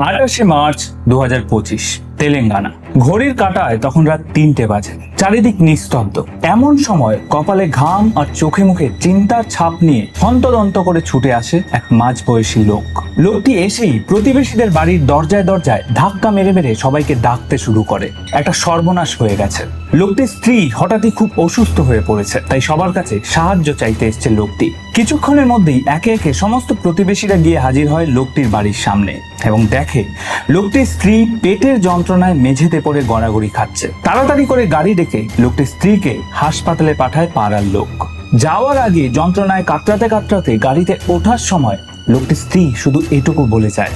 আঠাশে মার্চ দু হাজার পঁচিশ তেলেঙ্গানা। ঘড়ির কাঁটায় তখন রাত তিনটে বাজে, চারিদিক নিস্তব্ধ। এমন সময় কপালে ঘাম আর চোখে মুখে চিন্তার ছাপ নিয়ে হন্তদন্ত করে ছুটে আসে এক মাঝবয়সী লোক। লোকটি এসেই প্রতিবেশীদের বাড়ির দরজায় দরজায় ধাক্কা মেরে মেরে সবাইকে ডাকতে শুরু করে। একটা সর্বনাশ হয়ে গেছে। লোকটির স্ত্রী, হঠাৎই খুব অসুস্থ হয়ে পড়েছে, তাই সবার কাছে সাহায্য চাইতে এসছে লোকটি। কিছুক্ষণের মধ্যেই একে একে সমস্ত প্রতিবেশীরা গিয়ে হাজির হয় লোকটির বাড়ির সামনে এবং দেখে, লোকটির স্ত্রী পেটের যন্ত্রণায় মেঝেতে পড়ে গড়াগড়ি খাচ্ছে। তাড়াতাড়ি করে গাড়ি ডেকে লোকটির স্ত্রীকে হাসপাতালে পাঠায় পাড়ার লোক। যাওয়ার আগে যন্ত্রণায় কাতরাতে কাতরাতে গাড়িতে ওঠার সময় লোকটির স্ত্রী শুধু এটুকু বলে যায়,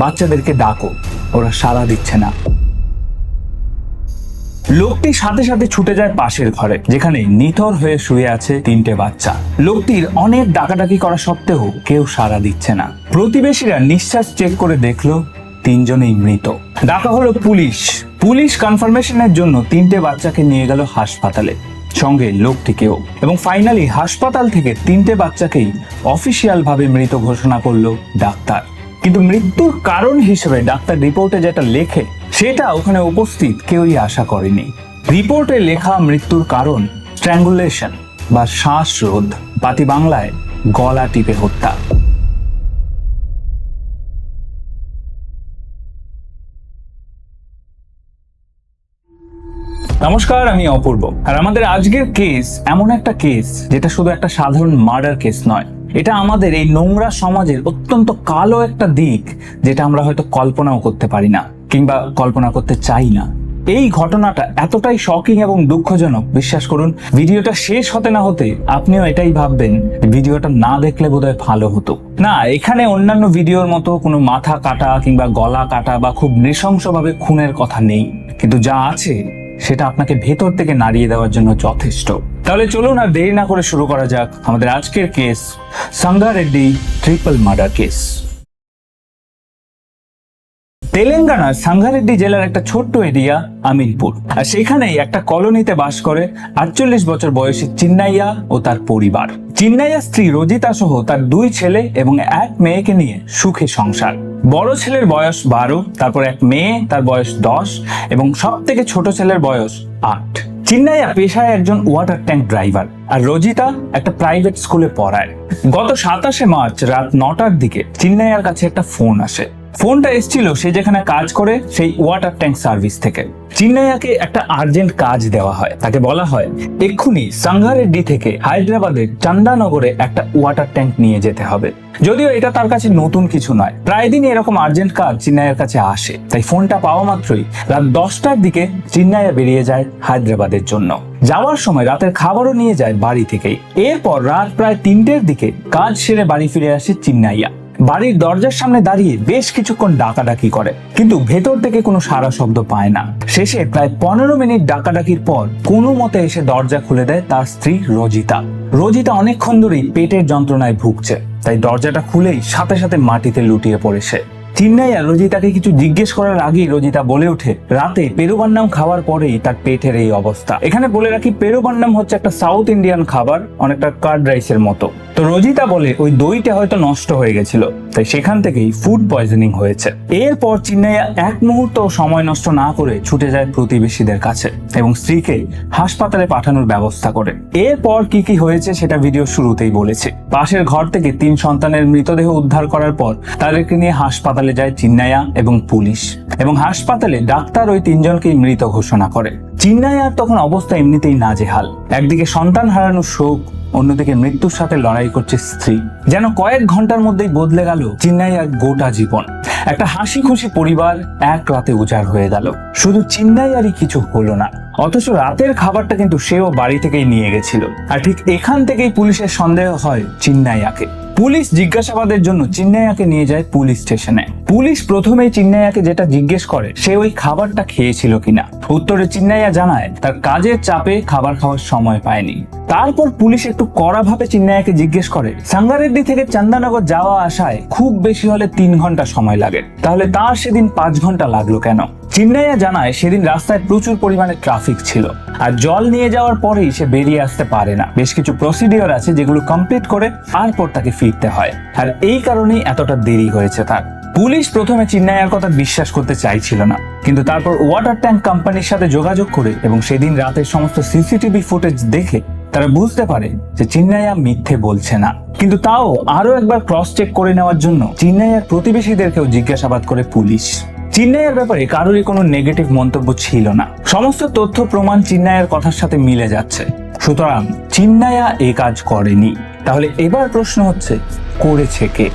বাচ্চাদেরকে ডাকো, ওরা সাড়া দিচ্ছে না। লোকটি সাথে সাথে ছুটে যায় পাশের ঘরে, যেখানে নিথর হয়ে শুয়ে আছে তিনটে বাচ্চা। লোকটির অনেক ডাকাডাকি করা সত্ত্বেও কেউ সাড়া দিচ্ছে না। প্রতিবেশীরা নিঃশ্বাস চেক করে দেখল তিনজনেই মৃত। ডাকা হলো পুলিশ। পুলিশ কনফার্মেশনের জন্য তিনটে বাচ্চাকে নিয়ে গেল হাসপাতালে, সঙ্গে লোকটিকেও। এবং ফাইনালি হাসপাতাল থেকে তিনটে বাচ্চাকেই অফিসিয়াল ভাবে মৃত ঘোষণা করল ডাক্তার। কিন্তু মৃত্যুর কারণ হিসেবে ডাক্তার রিপোর্টে যেটা লেখে, সেটা ওখানে উপস্থিত কেউই আশা করেনি। রিপোর্টে লেখা মৃত্যুর কারণ স্ট্র্যাঙ্গুলেশন বা শ্বাসরোধ, বাতি বাংলায় গলা টিপে হত্যা। নমস্কার, আমি অপূর্ব। আর আমাদের আজকের কেস এমন একটা কেস যেটা শুধু একটা সাধারণ মার্ডার কেস নয়। এটা আমাদের এই নোংরা সমাজের অত্যন্ত কালো একটা দিক যেটা আমরা হয়তো কল্পনাও করতে পারি না, কিংবা কল্পনা করতে চাই না। এই ঘটনাটা এতটাই শকিং এবং দুঃখজনক, বিশ্বাস করুন, ভিডিওটা শেষ হতে না হতে আপনিও এটাই ভাববেন, ভিডিওটা না দেখলে বোধহয় ভালো হতো। না, এখানে অন্যান্য ভিডিওর মতো কোনো মাথা কাটা কিংবা গলা কাটা বা খুব নৃশংসভাবে খুনের কথা নেই। কিন্তু যা আছে সেটা আপনাকে ভেতর থেকে নাড়িয়ে দেওয়ার জন্য যথেষ্ট। তাহলে চলুন আর দেরি না করে শুরু করা যাক আমাদের আজকের case Sanga Reddy triple murder case তেলেঙ্গানার সাঙ্গারেড্ডি জেলার একটা ছোট্ট এরিয়া, আমিনপুর। আর সেখানেই একটা কলোনিতে বাস করে আটচল্লিশ বছর বয়সী চিন্নাইয়া ও তার পরিবার। চিন্নাইয়া স্ত্রী রোজিতা সহ তার দুই ছেলে এবং এক মেয়েকে নিয়ে সুখে সংসার। বড় ছেলের বয়স বারো, তারপর এক মেয়ে, তার বয়স দশ, এবং সব থেকে ছোট ছেলের বয়স আট। চিন্নাইয়া পেশায় একজন ওয়াটার ট্যাঙ্ক ড্রাইভার আর রোজিতা একটা প্রাইভেট স্কুলে পড়ায়। গত সাতাশে মার্চ রাত নটার দিকে চিন্নাইয়ার কাছে একটা ফোন আসে। ফোনটা এসেছিল সে যেখানে কাজ করে সেই ওয়াটার ট্যাঙ্ক সার্ভিস থেকে। চিন্নাইয়াকে একটা আর্জেন্ট কাজ দেওয়া হয়। তাকে বলা হয়, এক্ষুনি সাঙ্গারেড্ডি থেকে হায়দ্রাবাদের চান্দানগরে একটা ওয়াটার ট্যাঙ্ক নিয়ে যেতে হবে। যদিও এটা তার কাছে নতুন কিছু নয়। প্রায় দিনই এরকম আর্জেন্ট কাজ চিন্নাইয়ের কাছে আসে। তাই ফোনটা পাওয়া মাত্রই রাত দশটার দিকে চিন্নাইয়া বেরিয়ে যায় হায়দ্রাবাদের জন্য। যাওয়ার সময় রাতের খাবারও নিয়ে যায় বাড়ি থেকেই। এরপর রাত প্রায় তিনটের দিকে কাজ সেরে বাড়ি ফিরে আসে চিন্নাইয়া। বাড়ির দরজার সামনে দাঁড়িয়ে বেশ কিছুক্ষণ ডাকাডাকি করে, কিন্তু ভেতর থেকে কোনো সারা শব্দ পায় না। শেষে প্রায় পনেরো মিনিট ডাকাডাকির পর কোনো মতে এসে দরজা খুলে দেয় তার স্ত্রী রজিতা। রজিতা অনেকক্ষণ ধরেই পেটের যন্ত্রণায় ভুগছে, তাই দরজাটা খুলেই সাথে সাথে মাটিতে লুটিয়ে পড়ে সে। চিন্নাইয়া রজিতাকে কিছু জিজ্ঞেস করার আগেই রজিতা বলে ওঠে, রাতে পেরুবান্নাম খাওয়ার পরেই তার পেটের এই অবস্থা। এখানে বলে রাখি, পেরুবান্নাম হচ্ছে একটা সাউথ ইন্ডিয়ান খাবার, অনেকটা কার্ড রাইসের মতো। রজিতা বলে ওই দইটা হয়তো নষ্ট হয়ে গেছিল, তাই সেখান থেকেই ফুড পয়জনিং হয়েছে। এরপর চিন্নাইয়া এক মুহূর্ত সময় নষ্ট না করে ছুটে যায় প্রতিবেশীদের কাছে এবং স্ত্রীকে হাসপাতালে পাঠানোর ব্যবস্থা করে। এরপর কি কি হয়েছে সেটা ভিডিও শুরুতেই বলেছে। পাশের ঘর থেকে তিন সন্তানের মৃতদেহ উদ্ধার করার পর তাদেরকে নিয়ে হাসপাতালে যায় চিন্নাইয়া এবং পুলিশ। এবং হাসপাতালে ডাক্তার ওই তিনজনকেই মৃত ঘোষণা করে। চিন্নাইয়ার তখন অবস্থা এমনিতেই নাজেহাল। একদিকে সন্তান হারানোর শোক অন্যদিকে মৃত্যুর সাথে লড়াই করছে স্ত্রী। যেন কয়েক ঘণ্টার মধ্যেই বদলে গেল চিন্নাইয়ার গোটা জীবন। একটা হাসি খুশি পরিবার এক রাতে উজাড় হয়ে গেল। শুধু চিন্নাই আরই কিছু হলো না, অথচ রাতের খাবারটা কিন্তু সেও বাড়ি থেকেই নিয়ে গেছিল। আর ঠিক এখান থেকেই পুলিশের সন্দেহ হয় চিন্নাইয়াকে। পুলিশ জিজ্ঞাসাবাদের জন্য চিন্নাইয়াকে নিয়ে যায় পুলিশ স্টেশনে। পুলিশ প্রথমেই চিন্নাইয়াকে যেটা জিজ্ঞেস করে, সে ওই খাবারটা খেয়েছিল কিনা। উত্তরে চিন্নাইয়া জানায়, তার কাজের চাপে খাবার খাওয়ার সময় পায়নি। তারপর পুলিশ একটু কড়া কড়াভাবে চিন্নাইয়াকে জিজ্ঞেস করে, সাঙ্গারেড্ডি থেকে চান্দানগর যাওয়া আসায় খুব বেশি হলে তিন ঘণ্টা সময় লাগে। তাহলে তার সেদিন পাঁচ ঘণ্টা লাগল কেন? চিন্নাইয়া জানায় সেদিন রাস্তায় প্রচুর পরিমাণে ট্রাফিক ছিল। আর জল নিয়ে যাওয়ার পরেই সে বেরিয়ে আসতে পারে না। বেশ কিছু প্রসিডিওর আছে যেগুলো কমপ্লিট করে তারপর তাকে ফিরতে হয়। আর এই কারণেই এতটা দেরি হয়েছে তার। পুলিশ প্রথমে চিন্নাইয়ার কথা বিশ্বাস করতে চাইছিল না। কিন্তু তারপর ওয়াটার ট্যাঙ্ক কোম্পানির সাথে যোগাযোগ করে এবং সেদিন রাতের সমস্ত সিসিটিভি ফুটেজ দেখে তারা বুঝতে পারে যে চিন্নাইয়া মিথ্যে বলছে না। কিন্তু তাও আরও একবার ক্রস চেক করে নেওয়ার জন্য চিন্নাইয়ার প্রতিবেশীদেরকেও জিজ্ঞাসাবাদ করে পুলিশ। চিন্নাইয়ের ব্যাপারে কারোরই কোনো নেগেটিভ মন্তব্য ছিল না। সমস্ত তথ্য প্রমাণ চিন্নাইয়ের কথার সাথে মিলে যাচ্ছে। সুতরাং চিন্নাইয়া এ কাজ করেনি। তাহলে এবার প্রশ্ন হচ্ছে, করেছে কে?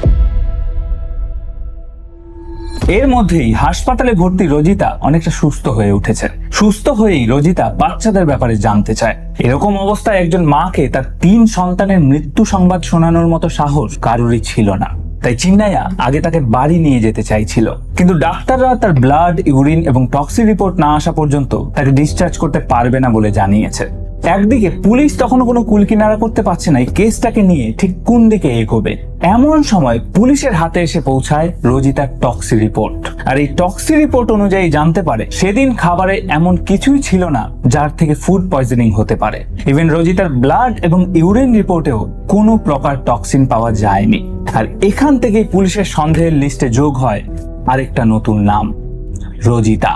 এর মধ্যেই হাসপাতালে ভর্তি রজিতা অনেকটা সুস্থ হয়ে উঠেছে। সুস্থ হয়েই রজিতা বাচ্চাদের ব্যাপারে জানতে চায়। এরকম অবস্থায় একজন মাকে তার তিন সন্তানের মৃত্যু সংবাদ শোনানোর মতো সাহস কারোরই ছিল না। তাই চিন্নাইয়া আগে তাকে বাড়ি নিয়ে যেতে চাইছিল। কিন্তু ডাক্তাররা তার ব্লাড ইউরিন এবং টক্সি রিপোর্ট না আসা পর্যন্ত তাকে ডিসচার্জ করতে পারবে না বলে জানিয়েছে। একদিকে পুলিশ তখনও কোনো কুলকিনারা করতে পারছে না, এই কেসটাকে নিয়ে ঠিক কোন দিকে এগোবে? এমন সময় পুলিশের হাতে এসে পৌঁছায় রোজিতার টক্সি রিপোর্ট। আর এই টক্সি রিপোর্ট অনুযায়ী জানতে পারে, সেদিন খাবারে এমন কিছুই ছিল না যার থেকে ফুড পয়জনিং হতে পারে। ইভেন রোজিতার ব্লাড এবং ইউরিন রিপোর্টেও কোনো প্রকার টক্সিন পাওয়া যায়নি। আর এখান থেকেই পুলিশের সন্দেহের লিস্টে যোগ হয় আরেকটা নতুন নাম, রোজিতা।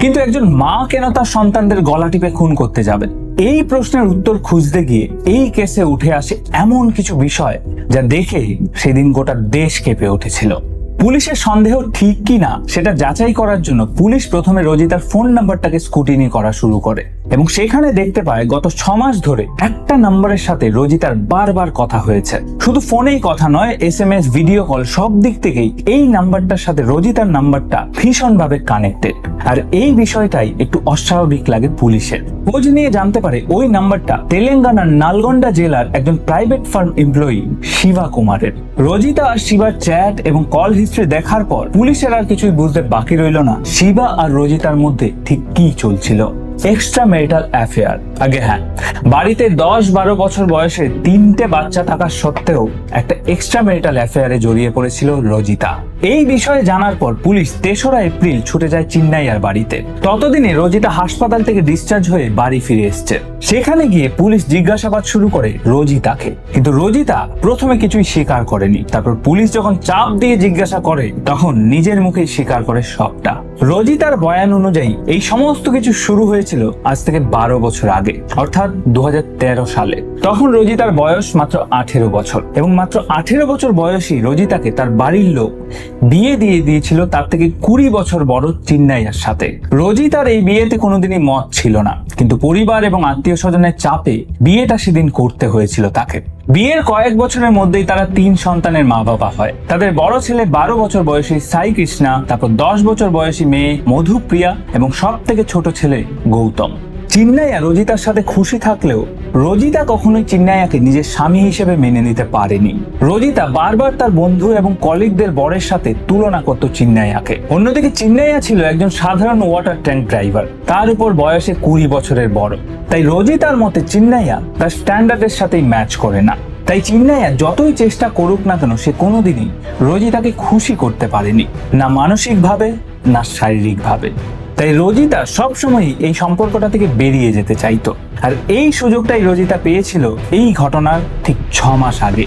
কিন্তু একজন মা কেন তার সন্তানদের গলা টিপে খুন করতে যাবেন? এই প্রশ্নের উত্তর খুঁজতে গিয়ে এই কেসে উঠে আসে এমন কিছু বিষয় যা দেখে সেদিন গোটা দেশ কেঁপে উঠেছিল। পুলিশের সন্দেহ ঠিক কি না সেটা যাচাই করার জন্য পুলিশ প্রথমে রোজিতার ফোন নাম্বারটাকে স্কুটিনি করা শুরু করে। এবং সেখানে দেখতে পায় গত ছ মাস ধরে একটা নাম্বারের সাথে রোজিতার বারবার কথা হয়েছে। শুধু ফোনেই কথা নয় S M S video call, সব দিক থেকেই এই নাম্বারটার সাথে রোজিতার নাম্বারটা ভীষণভাবে কানেক্টেড। আর এই বিষয়টাই একটু অস্বাভাবিক লাগে পুলিশের। খোঁজ নিয়ে জানতে পারে ওই নাম্বারটা তেলেঙ্গানার নালগন্ডা জেলার একজন প্রাইভেট ফার্ম এমপ্লয়ি শিবা কুমারের। রোজিতা আর শিবার চ্যাট এবং কল হিস্ট্রি দেখার পর পুলিশের আর কিছুই বুঝতে বাকি রইল না শিবা আর রোজিতার মধ্যে ঠিক কি চলছিল। এক্সট্রা ম্যারিটাল অ্যাফেয়ার আগে হ্যাঁ বাড়িতে দশ বারো বছর বয়সে তিনটে বাচ্চা থাকা সত্ত্বেও একটা এক্সট্রা ম্যারিটাল অ্যাফেয়ারে জড়িয়ে পড়েছিল রজিতা। এই বিষয়ে জানার পর পুলিশ তেসরা এপ্রিল ছুটে যায় চিন্নাইয়ার বাড়িতে। ততদিনে রজিতা হাসপাতাল থেকে ডিসচার্জ হয়ে বাড়ি ফিরে এসছে। সেখানে গিয়ে পুলিশ জিজ্ঞাসাবাদ শুরু করে রোজিতাকে। কিন্তু রোজিতা প্রথমে কিছুই স্বীকার করেনি। তারপর পুলিশ যখন চাপ দিয়ে জিজ্ঞাসা করে, তখন নিজের মুখেই স্বীকার করে সবটা। রোজিতার বয়ান অনুযায়ী এই সমস্ত কিছু শুরু হয়েছিল আজ থেকে বারো বছর আগে, অর্থাৎ দু হাজার তেরো সালে। তখন রোজিতার বয়স মাত্র আঠেরো বছর এবং মাত্র আঠেরো বছর বয়সী রোজিতাকে তার বাড়ির লোক বিয়ে দিয়ে দিয়েছিল, তার থেকে কুড়ি বছর বড় চিন্নাইয়ার সাথে। রজিতার এই বিয়েতে কোনোদিনই মত ছিল না। কিন্তু পরিবার এবং আত্মীয় স্বজনের চাপে বিয়েটা সেদিন করতে হয়েছিল তাকে। বিয়ের কয়েক বছরের মধ্যেই তারা তিন সন্তানের মা বাবা হয়। তাদের বড় ছেলে বারো বছর বয়সী সাই কৃষ্ণা, তারপর দশ বছর বয়সী মেয়ে মধুপ্রিয়া এবং সব থেকে ছোট ছেলে গৌতম। চিন্নাইয়া রোজিতার সাথে খুশি থাকলেও রোজিতা কখনোই চিন্নাইয়াকে নিজের স্বামী হিসেবে মেনে নিতে পারেনি। রোজিতা বারবার তার বন্ধু এবং কলিগদের বরের সাথে তুলনা করত চিন্নাইয়াকে। অন্যদিকে চিন্নাইয়া ছিল একজন সাধারণ ওয়াটার ট্যাঙ্ক ড্রাইভার তার উপর বয়সে কুড়ি বছরের বড়। তাই রোজিতার মতে চিন্নাইয়া তার স্ট্যান্ডার্ডের সাথেই ম্যাচ করে না। তাই চিন্নাইয়া যতই চেষ্টা করুক না কেন সে কোনোদিনই রোজিতাকে খুশি করতে পারেনি। না মানসিকভাবে, না শারীরিকভাবে। তাই রোজিতা সবসময়ই এই সম্পর্কটা থেকে বেরিয়ে যেতে চাইতো। আর এই সুযোগটাই রোজিতা পেয়েছিল এই ঘটনার ঠিক ছ মাস আগে।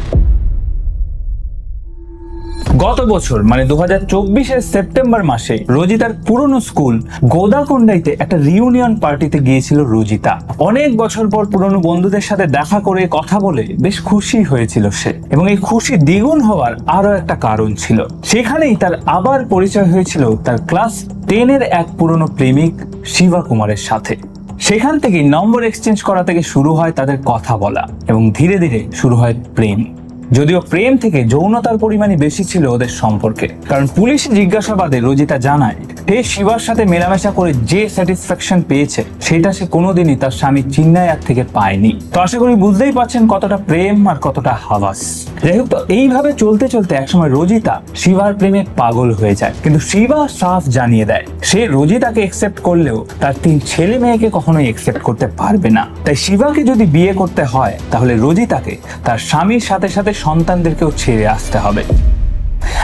গত বছর মানে দু হাজার চব্বিশের সেপ্টেম্বর মাসে রোজিতার পুরনো স্কুল গোদাকোন্ডাইতে একটা রিউনিয়ন পার্টিতে গিয়েছিল রোজিতা। অনেক বছর পর পুরনো বন্ধুদের সাথে দেখা করে কথা বলে বেশ খুশি হয়েছিল সে। এবং এই খুশি দ্বিগুণ হওয়ার আরও একটা কারণ ছিল। সেখানেই তার আবার পরিচয় হয়েছিল তার ক্লাস টেনের এক পুরনো প্রেমিক শিবা কুমারের সাথে। সেখান থেকে নম্বর এক্সচেঞ্জ করা থেকে শুরু হয় তাদের কথা বলা এবং ধীরে ধীরে শুরু হয় প্রেম। যদিও প্রেম থেকে যৌনতার পরিমাণই বেশি ছিল ওদের সম্পর্কে। কারণ পুলিশ জিজ্ঞাসাবাদে রোজিতা জানায় সে শিবার সাথে মেলামেশা করে যে স্যাটিসফ্যাকশন পেয়েছে, সেটা সে কোনোদিনই তার স্বামী চিন্নায়ার থেকে পায়নি। তো আশা করি বুঝতেই পারছেন কতটা প্রেম আর কতটা হাওয়াস। যাই হোক, তো এইভাবে চলতে চলতে একসময় রোজিতা শিবার প্রেমে পাগল হয়ে যায়। কিন্তু শিবা সাফ জানিয়ে দেয়, সে রোজিতাকে একসেপ্ট করলেও তার তিন ছেলে মেয়েকে কখনোই একসেপ্ট করতে পারবে না। তাই শিবাকে যদি বিয়ে করতে হয়, তাহলে রোজিতাকে তার স্বামীর সাথে সাথে সন্তানদেরকেও ছেড়ে আসতে হবে।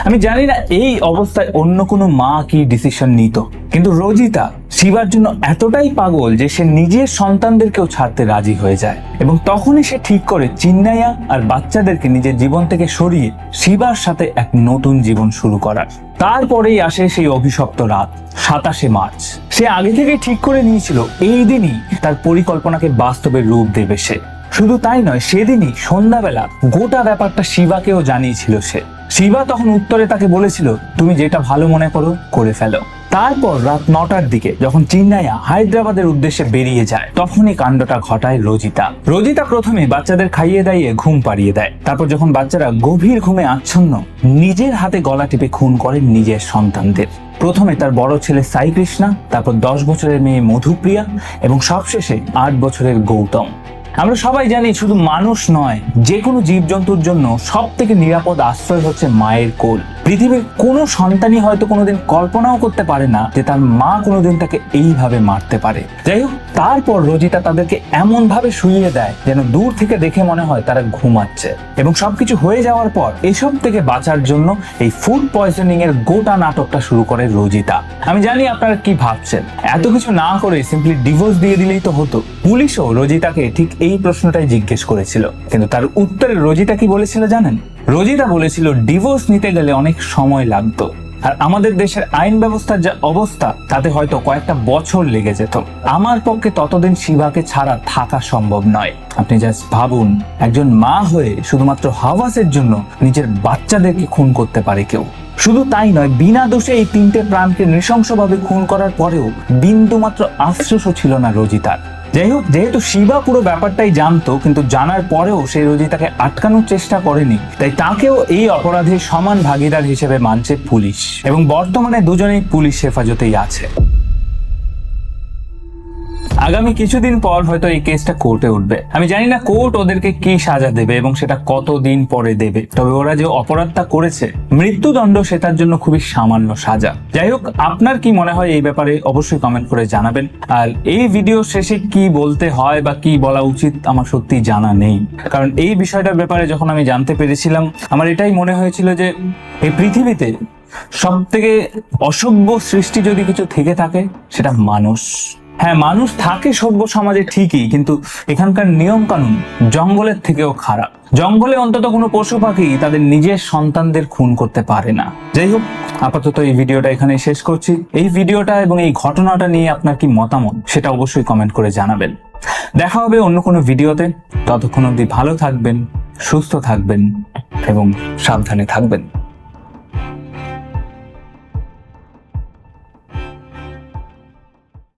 আমি জানি না এই অবস্থায় অন্য কোনো মা কি ডিসিশন নিত, কিন্তু রোজিতা শিবার জন্য এতটাই পাগল যে সে নিজের সন্তানদেরকেও ছাড়তে রাজি হয়ে যায়। এবং তখনই সে ঠিক করে চিন্নাইয়া আর বাচ্চাদেরকে নিজের জীবন থেকে সরিয়ে শিবার সাথে এক নতুন জীবন শুরু করার। তারপরেই আসে সেই অভিশপ্ত রাত, সাতাশে মার্চ। সে আগে থেকেই ঠিক করে নিয়েছিল, এই দিনই তার পরিকল্পনাকে বাস্তবে রূপ দেবে সে। শুধু তাই নয়, সেদিনই সন্ধ্যাবেলা গোটা ব্যাপারটা শিবাকেও জানিয়েছিল সে। শিবা তখন উত্তরে তাকে বলেছিল, তুমি যেটা ভালো মনে করো, করে ফেলো। তারপর রাত নটার দিকে যখন চিন্নাইয়া হায়দ্রাবাদের উদ্দেশ্যে বেরিয়ে যায়, তখনই কাণ্ডটা ঘটায় রোজিতা। রোজিতা প্রথমে বাচ্চাদের খাইয়ে দাইয়ে ঘুম পাড়িয়ে দেয়। তারপর যখন বাচ্চারা গভীর ঘুমে আচ্ছন্ন, নিজের হাতে গলা টিপে খুন করে নিজের সন্তানদের। প্রথমে তার বড় ছেলে সাই কৃষ্ণা তারপর দশ বছরের মেয়ে মধুপ্রিয়া এবং সবশেষে আট বছরের গৌতম। আমরা সবাই জানি শুধু মানুষ নয় যে কোনো জীবজন্তুর জন্য সব থেকে নিরাপদ আশ্রয় হচ্ছে মায়ের কোল। পৃথিবীর কোনো সন্তানই হয়তো কোনোদিন কল্পনাও করতে পারে না যে তার মা কোনোদিন তাকে এইভাবে মারতে পারে। যাই হোক, তারপর রোজিতা তাদেরকে এমন ভাবে শুইয়ে দেয় যেন দূর থেকে দেখে মনে হয় তারা ঘুমাচ্ছে। এবং সবকিছু হয়ে যাওয়ার পর এসব থেকে বাঁচার জন্য এই ফুড পয়জনিং এর গোটা নাটকটা শুরু করে রোজিতা। আমি জানি আপনারা কি ভাবছেন। এত কিছু না করে সিম্পলি ডিভোর্স দিয়ে দিলেই তো হতো। পুলিশও রোজিতাকে ঠিক এই প্রশ্নটাই জিজ্ঞেস করেছিল। কিন্তু তার উত্তরে রোজিতা কি বলেছিল জানেন? রোজিতা বলেছিল ডিভোর্স নিতে গেলে অনেক সময় লাগতো। আর আমাদের দেশের আইন ব্যবস্থার যা অবস্থা, তাতে হয়তো কয়েকটা বছর লেগে যেত। আমার পক্ষে ততদিন শিবাকে ছাড়া থাকা সম্ভব নয়। আপনি জাস্ট ভাবুন, একজন মা হয়ে শুধুমাত্র হাওয়াসের জন্য নিজের বাচ্চাদেরকে খুন করতে পারে কেউ। শুধু তাই নয়, বিনা দোষে এই তিনটে প্রাণকে নৃশংসভাবে খুন করার পরেও বিন্দু মাত্র আফসোসও ছিল না রোজিতার যাই হোক যেহেতু শিবা পুরো ব্যাপারটাই জানতো, কিন্তু জানার পরেও সে রোজিতাকে আটকানোর চেষ্টা করেনি। তাই তাকেও এই অপরাধের সমান ভাগিদার হিসেবে মানছে পুলিশ। এবং বর্তমানে দুজনেই পুলিশ হেফাজতেই আছে। আগামী কিছুদিন পর হয়তো এই কেসটা কোর্টে উঠবে। আমি জানি না কোর্ট ওদেরকে কি সাজা দেবে এবং সেটা কতদিন পরে দেবে, তবে ওরা যে অপরাধটা করেছে, মৃত্যুদণ্ড সেটার জন্য খুবই সামান্য সাজা। যাই হোক, আপনার কি মনে হয় এই ব্যাপারে অবশ্যই কমেন্ট করে জানাবেন। আর এই ভিডিও শেষে কি বলতে হয় বা কি বলা উচিত আমার সত্যি জানা নেই। কারণ এই বিষয়টার ব্যাপারে যখন আমি জানতে পেরেছিলাম, আমার এটাই মনে হয়েছিল যে এই পৃথিবীতে সব থেকে অসভ্য সৃষ্টি যদি কিছু থেকে থাকে, সেটা মানুষ। হ্যাঁ মানুষ থাকে সভ্য সমাজে ঠিকই, কিন্তু এখানকার নিয়ম কানুন জঙ্গলের থেকেও খারাপ। জঙ্গলে অন্তত কোনো পশু পাখি তাদের নিজের সন্তানদের খুন করতে পারে না। যাই হোক, আপাতত এই ভিডিওটা এখানে শেষ করছি। এই ভিডিওটা এবং এই ঘটনাটা নিয়ে আপনার কি মতামত সেটা অবশ্যই কমেন্ট করে জানাবেন। দেখা হবে অন্য কোনো ভিডিওতে। ততক্ষণ অবধি ভালো থাকবেন, সুস্থ থাকবেন এবং সাবধানে থাকবেন।